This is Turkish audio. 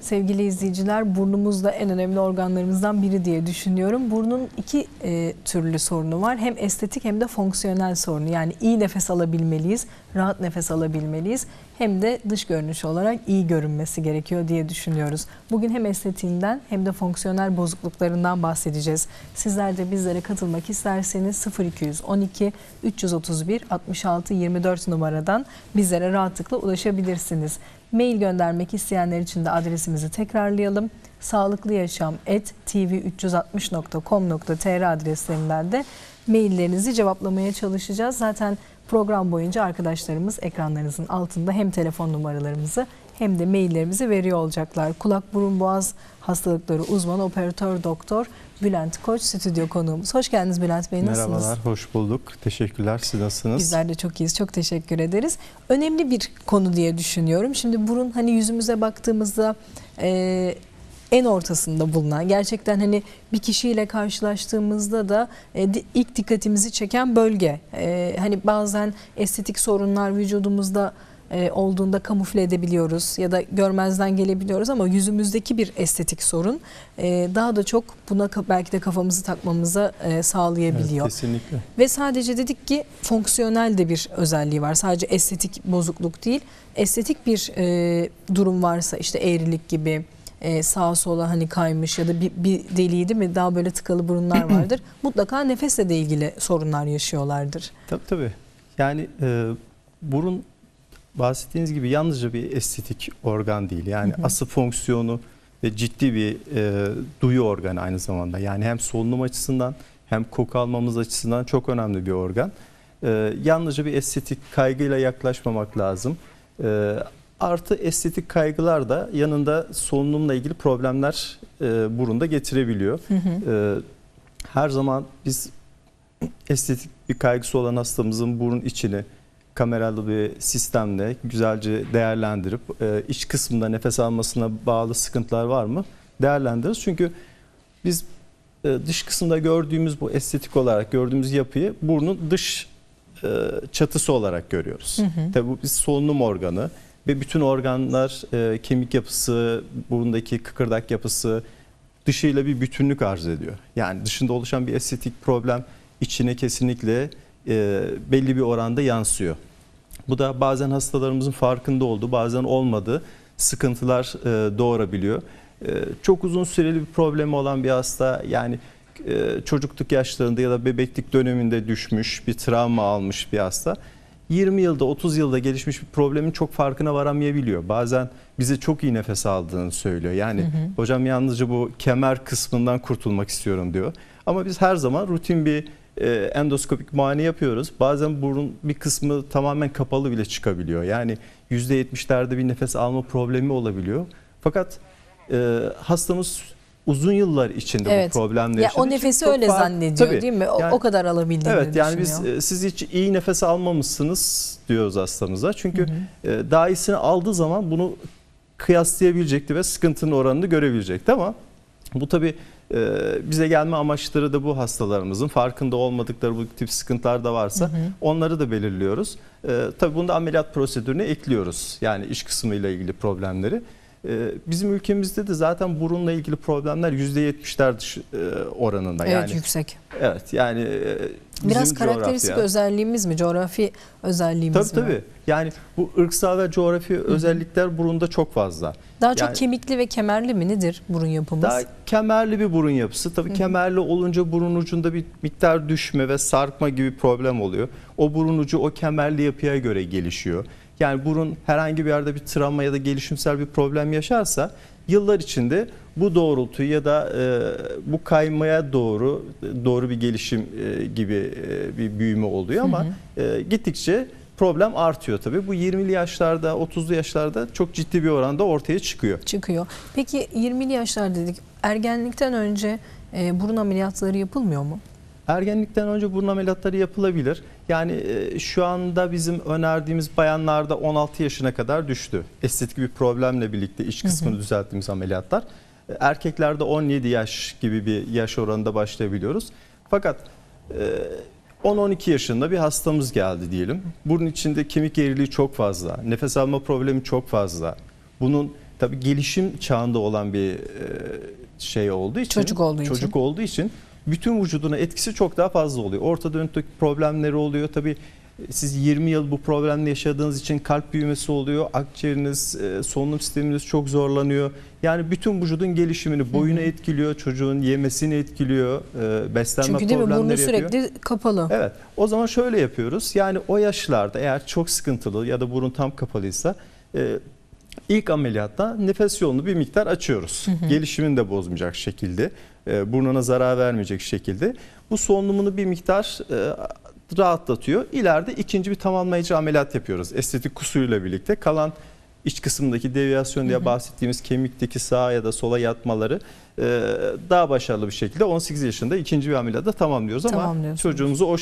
Sevgili izleyiciler burnumuz da en önemli organlarımızdan biri diye düşünüyorum. Burnun iki e, türlü sorunu var. Hem estetik hem de fonksiyonel sorunu. Yani iyi nefes alabilmeliyiz, rahat nefes alabilmeliyiz. Hem de dış görünüş olarak iyi görünmesi gerekiyor diye düşünüyoruz. Bugün hem estetiğinden hem de fonksiyonel bozukluklarından bahsedeceğiz. Sizler de bizlere katılmak isterseniz 0212 331 66 24 numaradan bizlere rahatlıkla ulaşabilirsiniz. Mail göndermek isteyenler için de adresimizi tekrarlayalım. Sağlıklı Yaşam tv360.com.tr adreslerinden de maillerinizi cevaplamaya çalışacağız. Zaten program boyunca arkadaşlarımız ekranlarınızın altında hem telefon numaralarımızı hem de maillerimizi veriyor olacaklar. Kulak burun boğaz hastalıkları uzmanı operatör doktor Bülent Koç stüdyo konuğumuz. Hoş geldiniz Bülent Bey. Nasılsınız? Merhabalar, hoş bulduk. Teşekkürler. Siz nasılsınız? Bizler de çok iyiyiz. Çok teşekkür ederiz. Önemli bir konu diye düşünüyorum. Şimdi burun hani yüzümüze baktığımızda e, en ortasında bulunan gerçekten hani bir kişiyle karşılaştığımızda da e, ilk dikkatimizi çeken bölge. E, hani bazen estetik sorunlar vücudumuzda e, olduğunda kamufle edebiliyoruz ya da görmezden gelebiliyoruz ama yüzümüzdeki bir estetik sorun e, daha da çok buna belki de kafamızı takmamıza e, Evet, sağlayabiliyor. kesinlikle. Ve sadece dedik ki fonksiyonel de bir özelliği var. Sadece estetik bozukluk değil. Estetik bir e, durum varsa işte eğrilik gibi e, sağa sola hani kaymış ya da bir, bir deliği değil mi daha böyle tıkalı burunlar vardır. Mutlaka nefesle de ilgili sorunlar yaşıyorlardır. Tabii tabii. Yani e, burun bahsettiğiniz gibi yalnızca bir estetik organ değil. Yani Hı hı. asıl fonksiyonu ve ciddi bir e, duyu organı aynı zamanda. Yani hem solunum açısından hem koku almamız açısından çok önemli bir organ. E, yalnızca bir estetik kaygıyla yaklaşmamak lazım. E, artı estetik kaygılar da yanında solunumla ilgili problemler e, burunda getirebiliyor. Hı hı. Ee, her zaman biz estetik bir kaygısı olan hastamızın burun içini kameralı bir sistemle güzelce değerlendirip e, iç kısmında nefes almasına bağlı sıkıntılar var mı değerlendiririz. Çünkü biz e, dış kısımda gördüğümüz bu estetik olarak gördüğümüz yapıyı burnun dış e, çatısı olarak görüyoruz. Hı hı. Tabii bu bir solunum organı ve bütün organlar e, kemik yapısı, burundaki kıkırdak yapısı dışıyla bir bütünlük arz ediyor. Yani dışında oluşan bir estetik problem içine kesinlikle e, belli bir oranda yansıyor. Bu da bazen hastalarımızın farkında olduğu, bazen olmadığı sıkıntılar e, doğurabiliyor. E, çok uzun süreli bir problemi olan bir hasta yani e, çocukluk yaşlarında ya da bebeklik döneminde düşmüş, bir travma almış bir hasta 20 yılda 30 yılda gelişmiş bir problemin çok farkına varamayabiliyor. Bazen bize çok iyi nefes aldığını söylüyor. Yani Hı hı. hocam yalnızca bu kemer kısmından kurtulmak istiyorum diyor. Ama biz her zaman rutin bir e, endoskopik muayene yapıyoruz. Bazen burun bir kısmı tamamen kapalı bile çıkabiliyor. Yani %70'lerde bir nefes alma problemi olabiliyor. Fakat e, hastamız uzun yıllar içinde Evet. bu problemle Ya yaşadığı o nefesi öyle fark- zannediyor Tabii. değil mi? O, Yani- o kadar alabildiğini Evet yani biz e, siz hiç iyi nefes almamışsınız diyoruz hastamıza. Çünkü Hı e, daha iyisini aldığı zaman bunu kıyaslayabilecekti ve sıkıntının oranını görebilecekti ama bu tabi bize gelme amaçları da bu hastalarımızın farkında olmadıkları bu tip sıkıntılar da varsa Hı hı. onları da belirliyoruz. E, tabi bunda ameliyat prosedürüne ekliyoruz yani iç kısmıyla ilgili problemleri. E, bizim ülkemizde de zaten burunla ilgili problemler %70'ler dış- e, oranında Evet yani. yüksek. Evet yani e, Biraz bizim karakteristik coğrafya- özelliğimiz mi? Coğrafi özelliğimiz Tabii mi? tabii. Yani bu ırksal ve coğrafi özellikler burunda çok fazla. Daha çok Yani- kemikli ve kemerli mi nedir burun yapımız? Daha kemerli bir burun yapısı. Tabii kemerli olunca burun ucunda bir miktar düşme ve sarkma gibi problem oluyor. O burun ucu o kemerli yapıya göre gelişiyor. Yani burun herhangi bir yerde bir travma ya da gelişimsel bir problem yaşarsa yıllar içinde bu doğrultuyu ya da e, bu kaymaya doğru doğru bir gelişim e, gibi e, bir büyüme oluyor ama e, gittikçe problem artıyor tabii. Bu 20'li yaşlarda, 30'lu yaşlarda çok ciddi bir oranda ortaya çıkıyor. çıkıyor. Peki 20'li yaşlar dedik. Ergenlikten önce e, burun ameliyatları yapılmıyor mu? Ergenlikten önce burun ameliyatları yapılabilir. Yani e, şu anda bizim önerdiğimiz bayanlarda 16 yaşına kadar düştü. Estetik bir problemle birlikte iç kısmını düzelttiğimiz ameliyatlar. E, Erkeklerde 17 yaş gibi bir yaş oranında başlayabiliyoruz. Fakat e, 10-12 yaşında bir hastamız geldi diyelim. Burun içinde kemik eğriliği çok fazla, nefes alma problemi çok fazla. Bunun tabii gelişim çağında olan bir e, şey olduğu için Çocuk olduğu için. çocuk olduğu için bütün vücuduna etkisi çok daha fazla oluyor. Dönüntü problemleri oluyor. Tabii e, siz 20 yıl bu problemle yaşadığınız için kalp büyümesi oluyor. Akciğeriniz, e, solunum sisteminiz çok zorlanıyor. Yani bütün vücudun gelişimini, boyunu etkiliyor, çocuğun yemesini etkiliyor, e, beslenme Çünkü değil mi burnu yapıyor. sürekli kapalı. Evet. O zaman şöyle yapıyoruz. Yani o yaşlarda eğer çok sıkıntılı ya da burun tam kapalıysa ilk ameliyatta nefes yolunu bir miktar açıyoruz. Gelişimini de bozmayacak şekilde, e, burnuna zarar vermeyecek şekilde. Bu solunumunu bir miktar e, rahatlatıyor. İleride ikinci bir tamamlayıcı ameliyat yapıyoruz. Estetik kusuyla birlikte kalan iç kısımdaki deviyasyon diye bahsettiğimiz kemikteki sağa ya da sola yatmaları e, daha başarılı bir şekilde 18 yaşında ikinci bir ameliyatta tamamlıyoruz ama çocuğumuzu o